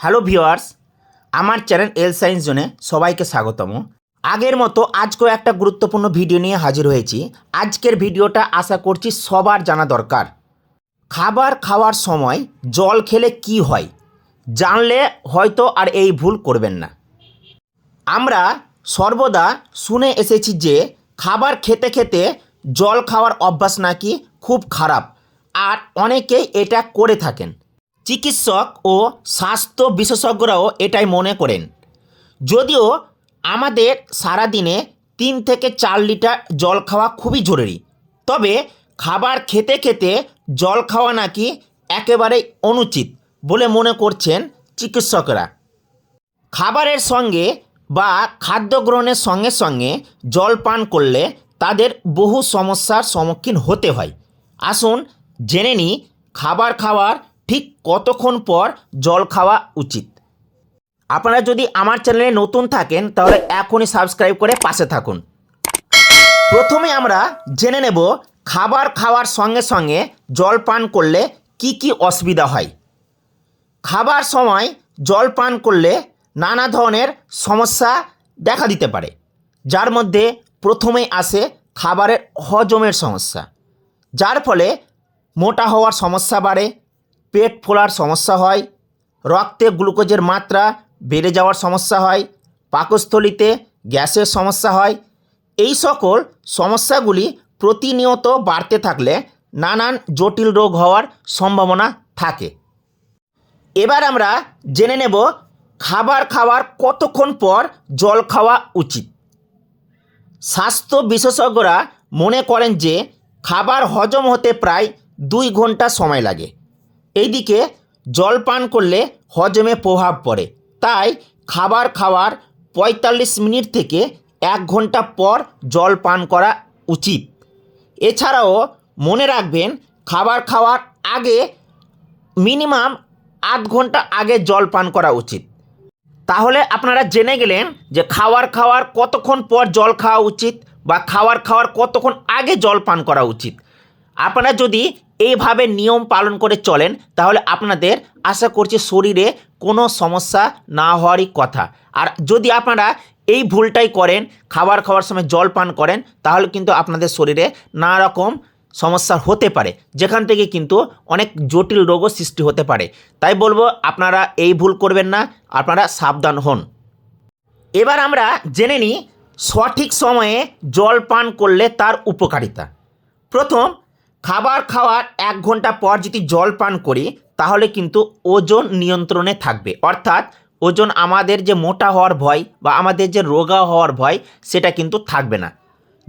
Hello viewers আমার channel L science জোনে সবাইকে স্বাগতম। আগের মতো আজকেও একটা গুরুত্বপূর্ণ ভিডিও নিয়ে হাজির হয়েছি। আজকের ভিডিওটা আশা করছি সবার জানা দরকার। খাবার খাওয়ার সময় জল খেলে কি হয়, জানলে হয়তো আর এই ভুল করবেন না। আমরা সর্বদা শুনে এসেছি যে খাবার খেতে খেতে জল খাওয়ার অভ্যাস নাকি খুব খারাপ, আর অনেকেই এটা করে থাকেন। চিকিৎসক ও স্বাস্থ্য বিশেষজ্ঞরাও এটাই মনে করেন। যদিও আমাদের সারাদিনে তিন থেকে চার লিটার জল খাওয়া খুবই জরুরি। তবে খাবার খেতে খেতে জল খাওয়া নাকি একেবারেই অনুচিত বলে মনে করছেন চিকিৎসকরা। খাবারের সঙ্গে বা খাদ্য গ্রহণের সঙ্গে সঙ্গে জল পান করলে তাদের বহু সমস্যার সম্মুখীন হতে হয়। আসুন জেনে নিই খাবার খাওয়ার ঠিক কতক্ষণ পর জল খাওয়া উচিত? আপনারা যদি আমার চ্যানেলে নতুন থাকেন, তাহলে এখনই সাবস্ক্রাইব করে পাশে থাকুন। প্রথমে আমরা জেনে নেব খাবার খাওয়ার সঙ্গে সঙ্গে জল পান করলে কি কি অসুবিধা হয়। খাবার সময় জল পান করলে নানা ধরনের সমস্যা দেখা দিতে পারে, যার মধ্যে প্রথমেই আসে খাবারের হজমের সমস্যা, যার ফলে মোটা হওয়ার সমস্যা বাড়ে পেট ফোলার সমস্যা হয়, রক্তে গ্লুকোজের মাত্রা বেড়ে যাওয়ার সমস্যা হয়, পাকস্থলিতে গ্যাসের সমস্যা হয়। এই সকল সমস্যাগুলি প্রতিনিয়ত বাড়তে থাকলে নানান জটিল রোগ হওয়ার সম্ভাবনা থাকে। এবার আমরা জেনে নেব খাবার খাওয়ার কতক্ষণ পর জল খাওয়া উচিত। স্বাস্থ্য বিশেষজ্ঞরা মনে করেন যে খাবার হজম হতে প্রায় দুই ঘণ্টা সময় লাগে। এইদিকে জল পান করলে হজমে প্রভাব পড়ে। তাই খাবার খাওয়ার পঁয়তাল্লিশ মিনিট থেকে এক ঘণ্টা পর জল পান করা উচিত। এছাড়াও মনে রাখবেন, খাবার খাওয়ার আগে মিনিমাম আধ ঘণ্টা আগে জল পান করা উচিত। তাহলে আপনারা জেনে গেলেন যে খাওয়ার খাওয়ার কতক্ষণ পর জল খাওয়া উচিত বা খাওয়ার খাওয়ার কতক্ষণ আগে জল পান করা উচিত। আপনারা যদি এইভাবে নিয়ম পালন করে চলেন, তাহলে আপনাদের আশা করছি শরীরে কোনো সমস্যা না হওয়ারই কথা। আর যদি আপনারা এই ভুলটাই করেন, খাবার খাওয়ার সময় জল পান করেন, তাহলে কিন্তু আপনাদের শরীরে নানা রকম সমস্যা হতে পারে। যেখান থেকে কিন্তু অনেক জটিল রোগও সৃষ্টি হতে পারে। তাই বলব, আপনারা এই ভুল করবেন না, আপনারা সাবধান হন। এবার আমরা জেনে নিই, সঠিক সময়ে জল পান করলে তার উপকারিতা। প্রথম খাবার খাওয়ার এক ঘণ্টা পর যদি জল পান করি, তাহলে কিন্তু ওজন নিয়ন্ত্রণে থাকবে। অর্থাৎ ওজন আমাদের যে মোটা হওয়ার ভয় বা আমাদের যে রোগা হওয়ার ভয়, সেটা কিন্তু থাকবে না।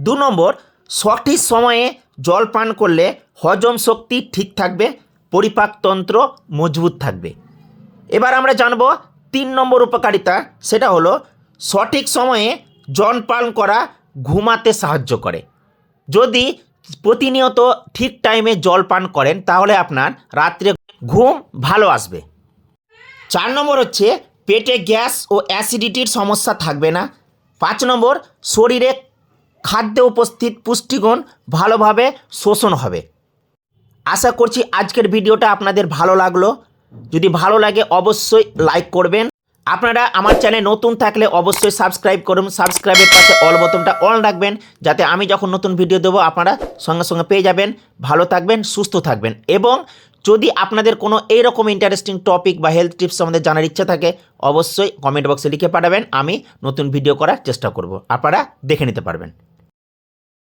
দু নম্বর, সঠিক সময়ে জল পান করলে হজম শক্তি ঠিক থাকবে পরিপাকতন্ত্র মজবুত থাকবে। এবার আমরা জানব তিন নম্বর উপকারিতা, সেটা হলো সঠিক সময়ে জল পান করা ঘুমাতে সাহায্য করে। যদি প্রতিনিয়ত ঠিক টাইমে জল পান করেন, তাহলে আপনার রাত্রে ঘুম ভালো আসবে। চার নম্বর হচ্ছে, পেটে গ্যাস ও অ্যাসিডিটির সমস্যা থাকবে না। পাঁচ নম্বর, শরীরে খাদ্যে উপস্থিত পুষ্টিগুণ ভালোভাবে শোষণ হবে। আশা করছি আজকের ভিডিওটা আপনাদের ভালো লাগল। যদি ভালো লাগে, অবশ্যই লাইক করবেন। আপনারা আমার চ্যানেল নতুন থাকলে অবশ্যই সাবস্ক্রাইব করুন সাবস্ক্রাইবের পাশে অল বোতামটা অন রাখবেন, যাতে আমি যখন নতুন ভিডিও দেবো, আপনারা সঙ্গে সঙ্গে পেয়ে যাবেন। ভালো থাকবেন, সুস্থ থাকবেন। এবং যদি আপনাদের কোনো এইরকম ইন্টারেস্টিং টপিক বা হেলথ টিপস আমাদের জানার ইচ্ছা থাকে, অবশ্যই কমেন্ট বক্সে লিখে পাঠাবেন, আমি নতুন ভিডিও করার চেষ্টা করব। আপনারা দেখে নিতে পারবেন।